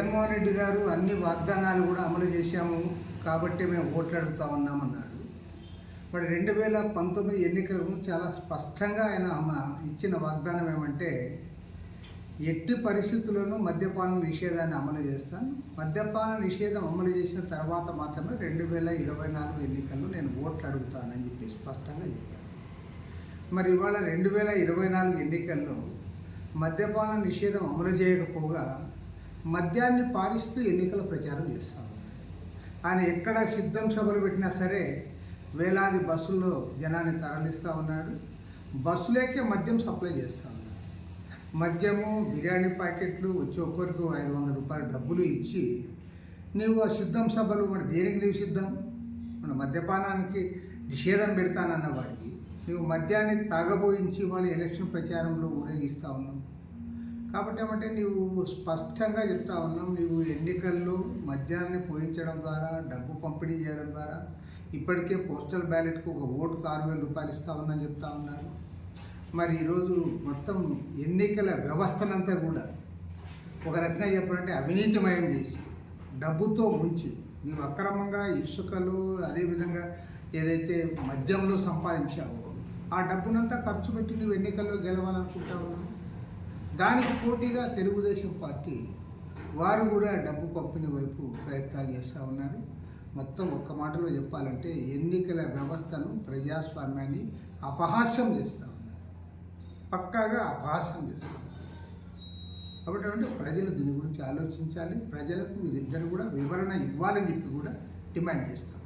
రెడ్డి గారు అన్ని వాగ్దానాలు కూడా అమలు చేశాము కాబట్టి మేము ఓట్లు అడుగుతా ఉన్నామన్నాడు. మరి రెండు వేల పంతొమ్మిది ఎన్నికలకు చాలా స్పష్టంగా ఆయన ఇచ్చిన వాగ్దానం ఏమంటే ఎట్టి పరిస్థితుల్లోనూ మద్యపాన నిషేధాన్ని అమలు చేస్తాను. మద్యపాన నిషేధం అమలు చేసిన తర్వాత మాత్రమే రెండు వేల ఇరవై నాలుగు ఎన్నికల్లో నేను ఓట్లు అడుగుతానని చెప్పి స్పష్టంగా చెప్పాను మరి ఇవాళ రెండు వేల ఇరవై నాలుగు ఎన్నికల్లో మద్యపాన నిషేధం అమలు చేయకపోగా మద్యాన్ని పారిస్తూ ఎన్నికల ప్రచారం చేస్తాం. ఆయన ఎక్కడ సిద్ధం సభలు పెట్టినా సరే వేలాది బస్సుల్లో జనాన్ని తరలిస్తూ ఉన్నాడు. బస్సులేకే మద్యం సప్లై చేస్తూ ఉన్నాడు. మద్యము బిర్యానీ ప్యాకెట్లు వచ్చి ఒక్కరికి ఐదు వందల రూపాయల డబ్బులు ఇచ్చి నీవు ఆ సిద్ధం సభలు మరి దేనికి నీవు సిద్ధం? మన మద్యపానానికి నిషేధం పెడతానన్న వాడికి. నువ్వు మద్యాన్ని తాగబోయించి వాళ్ళు ఎలక్షన్ ప్రచారంలో ఊరేగిస్తూ ఉన్నావు. కాబట్టి ఏమంటే నీవు స్పష్టంగా చెప్తా ఉన్నావు నీవు ఎన్నికల్లో మద్యాన్ని పోయించడం ద్వారా డబ్బు పంపిణీ చేయడం ద్వారా ఇప్పటికే పోస్టల్ బ్యాలెట్కు ఒక ఓటుకు ఆరు వేల రూపాయలు ఇస్తా చెప్తా ఉన్నారు. మరి ఈరోజు మొత్తం ఎన్నికల వ్యవస్థనంతా కూడా ఒక రకంగా చెప్పాలంటే అవినీతిమయం చేసి డబ్బుతో ముంచి నీవు అక్రమంగా ఇసుకలు అదేవిధంగా ఏదైతే మద్యంలో సంపాదించావో ఆ డబ్బునంతా ఖర్చు పెట్టి నువ్వు ఎన్నికల్లో గెలవాలనుకుంటా ఉన్నావు. దానికి పోటీగా తెలుగుదేశం పార్టీ వారు కూడా డబ్బు పంపిణీ వైపు ప్రయత్నాలు చేస్తూ ఉన్నారు. మొత్తం ఒక్క మాటలో చెప్పాలంటే ఎన్నికల వ్యవస్థను ప్రజాస్వామ్యాన్ని అపహాస్యం చేస్తూ ఉన్నారు. పక్కాగా అపహాస్యం చేస్తూ ఉన్నారు. కాబట్టి అంటే ప్రజలు దీని గురించి ఆలోచించాలి. ప్రజలకు వీరిద్దరు కూడా వివరణ ఇవ్వాలని చెప్పి కూడా డిమాండ్ చేస్తాం